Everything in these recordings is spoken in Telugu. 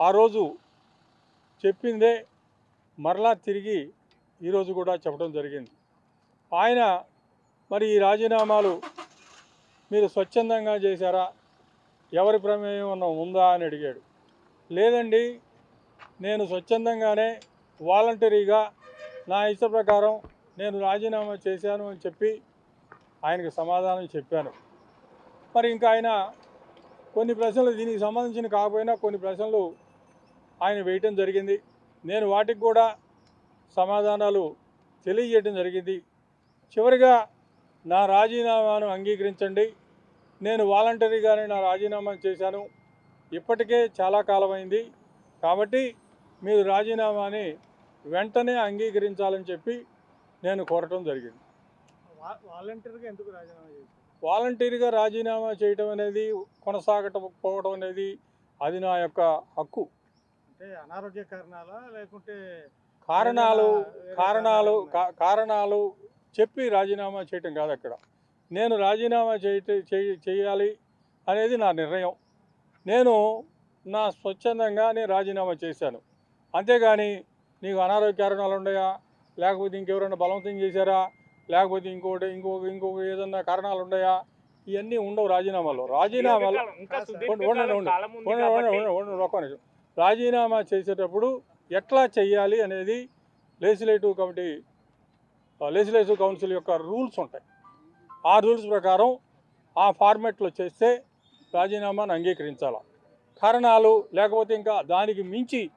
ఆ రోజు చెప్పిందే మరలా తిరిగి ఈరోజు కూడా చెప్పడం జరిగింది. ఆయన మరి ఈ రాజీనామాలు మీరు స్వచ్ఛందంగా చేశారా? ఎవరి ప్రమేయం ఉందా అని అడిగాడు. లేదండి నేను స్వచ్ఛందంగానే వాలంటరీగా నా ఇష్ట ప్రకారం నేను రాజీనామా చేశాను అని చెప్పి ఆయనకు సమాధానం చెప్పాను. మరి ఇంకా ఆయన కొన్ని ప్రశ్నలు దీనికి సంబంధించిన కాకపోయినా కొన్ని ప్రశ్నలు ఆయన వేయటం జరిగింది. నేను వాటికి కూడా సమాధానాలు తెలియజేయడం జరిగింది. చివరిగా నా రాజీనామాను అంగీకరించండి. నేను వాలంటరీగానే నా రాజీనామా చేశాను. ఇప్పటికే చాలా కాలమైంది. కాబట్టి మీరు రాజీనామాని వెంటనే అంగీకరించాలని చెప్పి నేను కోరటం జరిగింది. వాలంటీర్గా ఎందుకు రాజీనామా చేశారు? వాలంటీర్గా రాజీనామా చేయటం అనేది కొనసాగటం పోవడం అనేది అది నా యొక్క హక్కు. అంటే అనారోగ్య కారణాలా? లేకుంటే కారణాలు కారణాలు కారణాలు చెప్పి రాజీనామా చేయటం కాదు అక్కడ. నేను రాజీనామా చేయట చేయ- చేయాలి అనేది నా నిర్ణయం. నేను నా స్వచ్ఛందంగా నేను రాజీనామా చేశాను. అంతేగాని నీకు అనారోగ్య కారణాలు ఉన్నాయా? లేకపోతే ఇంకెవరైనా బలవంతం చేశారా? లేకపోతే ఇంకోటి ఇంకొక ఇంకొక ఏదన్నా కారణాలు ఉన్నాయా? ఇవన్నీ ఉండవు రాజీనామాలో. రాజీనామాలో ఉండండి, ఉండండి, ఉండండి, ఉండండి, ఒక్క నిమిషం. రాజీనామా చేసేటప్పుడు ఎట్లా చేయాలి అనేది లెజిస్లేటివ్ కమిటీ లెజిస్లేటివ్ కౌన్సిల్ యొక్క రూల్స్ ఉంటాయి. ఆ రూల్స్ ప్రకారం ఆ ఫార్మాట్లో చేస్తే రాజీనామాను అంగీకరించాలి? కారణాలు లేకపోతే ఇంకా దానికి మించి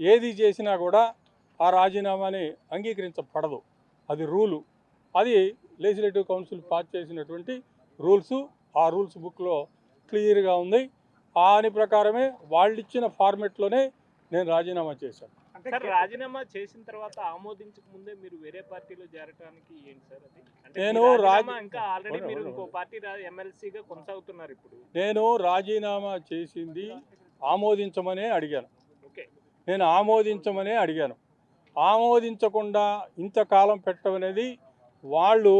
ఏది చేసినా కూడా ఆ రాజీనామాని అంగీకరించబడదు. అది రూలు. అది లెజిస్లేటివ్ కౌన్సిల్ పాస్ చేసినటువంటి రూల్స్. ఆ రూల్స్ బుక్లో క్లియర్గా ఉంది. దాని ప్రకారమే వాళ్ళు ఇచ్చిన ఫార్మెట్లోనే నేను రాజీనామా చేశాను. సార్ రాజీనామా చేసిన తర్వాత ఆమోదించక ముందే మీరు వేరే పార్టీలో చేరడానికి ఏంటి సార్ అది? నేను ఇంకా ఆల్రెడీ మీరు ఇంకో. పార్టీ ఎమ్మెల్సీగా కొనసాగుతున్నారు ఇప్పుడు. నేను రాజీనామా చేసింది ఆమోదించమనే అడిగాను. ఓకే. నేను ఆమోదించమనే అడిగాను. ఆమోదించకుండా ఇంతకాలం పెట్టడం అనేది వాళ్ళు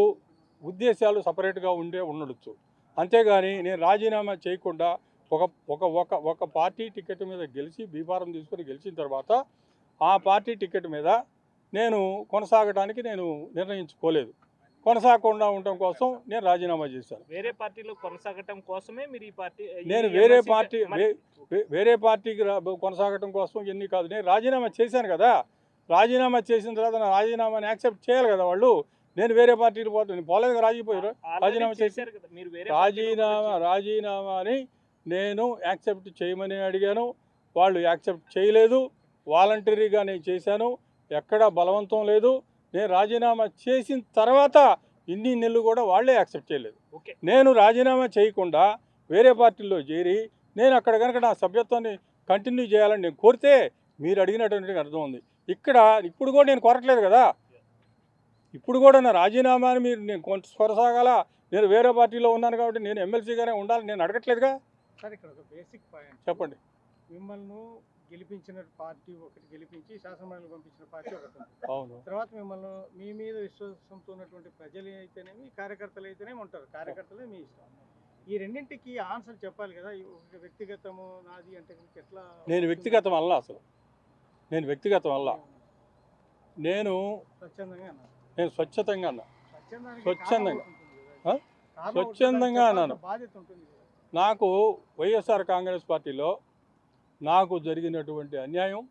ఉద్దేశాలు సపరేట్గా ఉండే ఉండొచ్చు. అంతేగాని నేను రాజీనామా చేయకుండా ఒక ఒక ఒక ఒక పార్టీ టికెట్ మీద గెలిచి బీఫారం తీసుకొని గెలిచిన తర్వాత ఆ పార్టీ టికెట్ మీద నేను కొనసాగడానికి నేను నిర్ణయించుకోలేదు. కొనసాగకుండా ఉండటం కోసం నేను రాజీనామా చేశాను. వేరే పార్టీలో కొనసాగటం కోసమే మీరు ఈ పార్టీ నేను వేరే పార్టీ వేరే పార్టీకి కొనసాగటం కోసం ఎన్ని కాదు. నేను రాజీనామా చేశాను కదా. రాజీనామా చేసిన తర్వాత నా రాజీనామాని యాక్సెప్ట్ చేయాలి కదా వాళ్ళు. నేను వేరే పార్టీకి పోతాను పోలేదు రాజీపోయారు రాజీనామా చేశారు రాజీనామా రాజీనామాని నేను యాక్సెప్ట్ చేయమని అడిగాను. వాళ్ళు యాక్సెప్ట్ చేయలేదు. వాలంటరీగా నేను చేశాను. ఎక్కడా బలవంతం లేదు. నేను రాజీనామా చేసిన తర్వాత ఇన్ని నెలలు కూడా వాళ్ళే యాక్సెప్ట్ చేయలేదు. ఓకే. నేను రాజీనామా చేయకుండా వేరే పార్టీలో చేరి నేను అక్కడ కనుక నా సభ్యత్వాన్ని కంటిన్యూ చేయాలని నేను కోరితే మీరు అడిగినటువంటి అర్థం ఉంది. ఇక్కడ ఇప్పుడు కూడా నేను కోరట్లేదు కదా. ఇప్పుడు కూడా నా రాజీనామాని మీరు నేను కొంత కొనసాగాల? నేను వేరే పార్టీలో ఉన్నాను కాబట్టి నేను ఎమ్మెల్సీగానే ఉండాలి నేను అడగట్లేదుగా? సార్ ఇక్కడ ఒక బేసిక్ పాయింట్ చెప్పండి. మిమ్మల్ని గెలిపించిన పార్టీ ఒకటి గెలిపించి శాసనమండలి పంపించిన పార్టీ ఒకటి. అవును. తర్వాత మిమ్మల్ని మీ మీద విశ్వాసంతో ఉన్నటువంటి ప్రజలు అయితేనేమి కార్యకర్తలు అయితేనేమి ఉంటారు. కార్యకర్తలే మీ ఇష్టం. ఈ రెండింటికి ఆన్సర్ చెప్పాలి కదా. ఒక వ్యక్తిగతము నాది అంటే ఎట్లా నేను వ్యక్తిగతం వల్ల అసలు. నేను వ్యక్తిగతం వల్ల నేను స్వచ్ఛందంగా అన్నారు నేను స్వచ్ఛతంగా అన్నా. స్వచ్ఛందంగా. స్వచ్ఛందంగా అన్నాను. బాధ్యత ఉంటుంది. నాకు వైఎస్ఆర్ కాంగ్రెస్ పార్టీలో నాకు జరిగినటువంటి అన్యాయం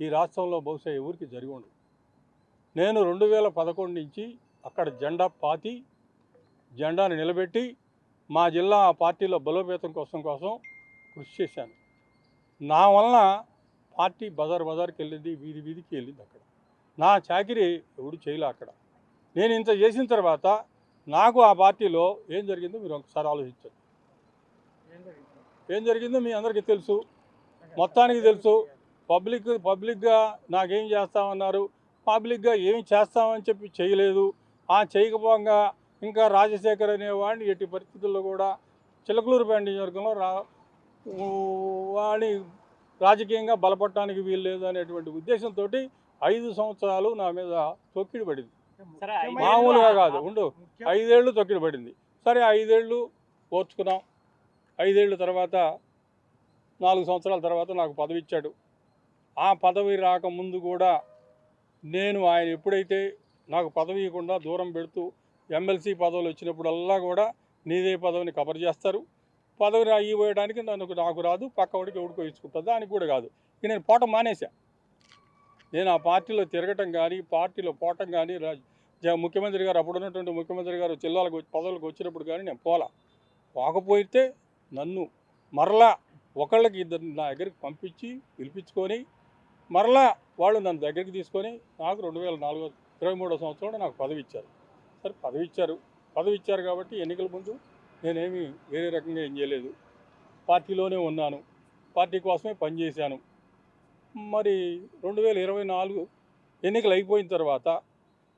ఈ రాష్ట్రంలో బహుశా ఎవరికి జరిగి ఉండదు. నేను రెండు వేల పదకొండు నుంచి అక్కడ జెండా పాతి జెండాను నిలబెట్టి మా జిల్లా ఆ పార్టీలో బలోపేతం కోసం కోసం కృషి చేశాను. నా వలన పార్టీ బజార్ బజార్కి వెళ్ళింది వీధి వీధికి వెళ్ళింది అక్కడ. నా చాకిరి ఎవడు చేయలే అక్కడ. నేను ఇంత చేసిన తర్వాత నాకు ఆ పార్టీలో ఏం జరిగిందో మీరు ఒకసారి ఆలోచించండి. ఏం జరిగింది? మీ అందరికీ తెలుసు. మొత్తానికి తెలుసు. పబ్లిక్ పబ్లిక్గా నాకేం చేస్తామన్నారు. పబ్లిక్గా ఏమి చేస్తామని చెప్పి చేయలేదు. ఆ చేయకపోగా ఇంకా రాజశేఖర్ అనేవాడిని ఎట్టి పరిస్థితుల్లో కూడా చిలకలూరుపేట నియోజకవర్గంలో రా వాడిని రాజకీయంగా బలపడటానికి వీలు లేదు అనేటువంటి ఉద్దేశంతో ఐదు సంవత్సరాలు నా మీద తొక్కిడి పడింది. మామూలుగా కాదు ఉండు. ఐదేళ్ళు తొక్కిడి పడింది. సరే ఐదేళ్ళు ఓర్చుకున్నాం. ఐదేళ్ళ తర్వాత నాలుగు సంవత్సరాల తర్వాత నాకు పదవి ఇచ్చాడు ఆ పదవి రాకముందు కూడా నేను ఆయన ఎప్పుడైతే నాకు పదవి ఇవ్వకుండా దూరం పెడుతూ ఎమ్మెల్సీ పదవులు వచ్చినప్పుడల్లా కూడా నీదే పదవిని కవర్ చేస్తారు. పదవి రా నన్ను నాకు రాదు పక్క వాడికి ఎవడికో ఇచ్చుకుంటుంది దానికి కూడా కాదు. ఇక నేను పోటం మానేశా. నేను ఆ పార్టీలో తిరగటం కానీ పార్టీలో పోవటం కానీ ముఖ్యమంత్రి గారు అప్పుడు ఉన్నటువంటి ముఖ్యమంత్రి గారు జిల్లాలకు పదవులకు వచ్చినప్పుడు కానీ నేను పోలా. పోకపోతే నన్ను మరలా ఒకళ్ళకి ఇద్దరు నా దగ్గరికి పంపించి పిలిపించుకొని మరలా వాళ్ళు నన్ను దగ్గరికి తీసుకొని నాకు రెండు వేల నాలుగో ఇరవై మూడో సంవత్సరంలో నాకు పదవి ఇచ్చారు. సరే పదవి ఇచ్చారు. పదవి ఇచ్చారు కాబట్టి ఎన్నికల ముందు నేనేమి వేరే రకంగా ఏం చేయలేదు. పార్టీలోనే ఉన్నాను. పార్టీ కోసమే పనిచేశాను మరి రెండు వేల ఇరవై నాలుగు ఎన్నికలు అయిపోయిన తర్వాత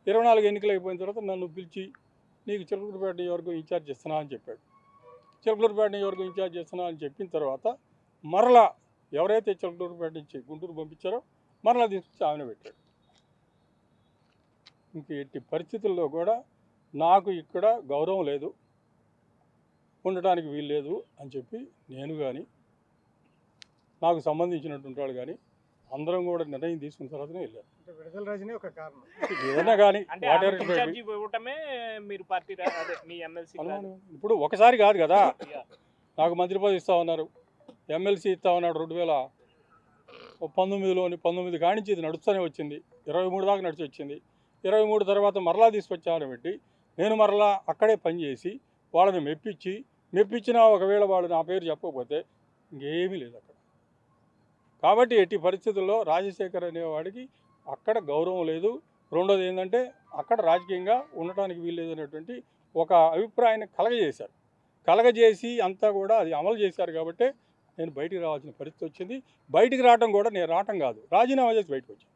ఇరవై నాలుగు ఎన్నికలు అయిపోయిన తర్వాత నన్ను పిలిచి నీకు చిలకూరుపేట నియోజకవర్గం ఇన్ఛార్జ్ ఇస్తున్నా అని చెప్పాడు. చిలకలూరుపేట నియోజకవర్గం ఇన్ఛార్జ్ చేస్తున్నా అని చెప్పిన తర్వాత మరలా ఎవరైతే చిలకలూరుపేట నుంచి గుంటూరు పంపించారో మరలా తీసుకొచ్చి ఆమెను పెట్టాడు. ఇంక ఎట్టి పరిస్థితుల్లో కూడా నాకు ఇక్కడ గౌరవం లేదు ఉండటానికి వీలు లేదు అని చెప్పి నేను కానీ నాకు సంబంధించినటువంటి వాళ్ళు కానీ అందరం కూడా నిర్ణయం తీసుకున్న తర్వాతనే వెళ్ళారు. అంటే విడుదల రజనీ ఒక కారణం. ఏదైనా కానీ మీరు పార్టీ మీ ఎమ్మెల్సీ ఇప్పుడు ఒకసారి కాదు కదా. నాకు మంత్రి పదవి ఇస్తా ఉన్నారు. ఎమ్మెల్సీ ఇస్తా ఉన్నాడు రెండు వేల పంతొమ్మిదిలోని పంతొమ్మిది కానించి ఇది నడుస్తూనే వచ్చింది. ఇరవై మూడు దాకా నడిచి వచ్చింది. ఇరవై మూడు తర్వాత మరలా తీసుకొచ్చామని పెట్టి నేను మరలా అక్కడే పనిచేసి వాళ్ళని మెప్పించి మెప్పించినా ఒకవేళ వాళ్ళు నా పేరు చెప్పకపోతే ఇంకేమీ లేదు అక్కడ. కాబట్టి ఎట్టి పరిస్థితుల్లో రాజశేఖర్ అనేవాడికి అక్కడ గౌరవం లేదు. రెండోది ఏంటంటే అక్కడ రాజకీయంగా ఉండటానికి వీల్లేదు అనేటువంటి ఒక అభిప్రాయాన్ని కలగజేశారు. కలగజేసి అంతా కూడా అది అమలు చేశారు కాబట్టి నేను బయటికి రావాల్సిన పరిస్థితి వచ్చింది. బయటికి రావడం కూడా నేను రావటం కాదు. రాజీనామా చేసి బయటకు వచ్చాను.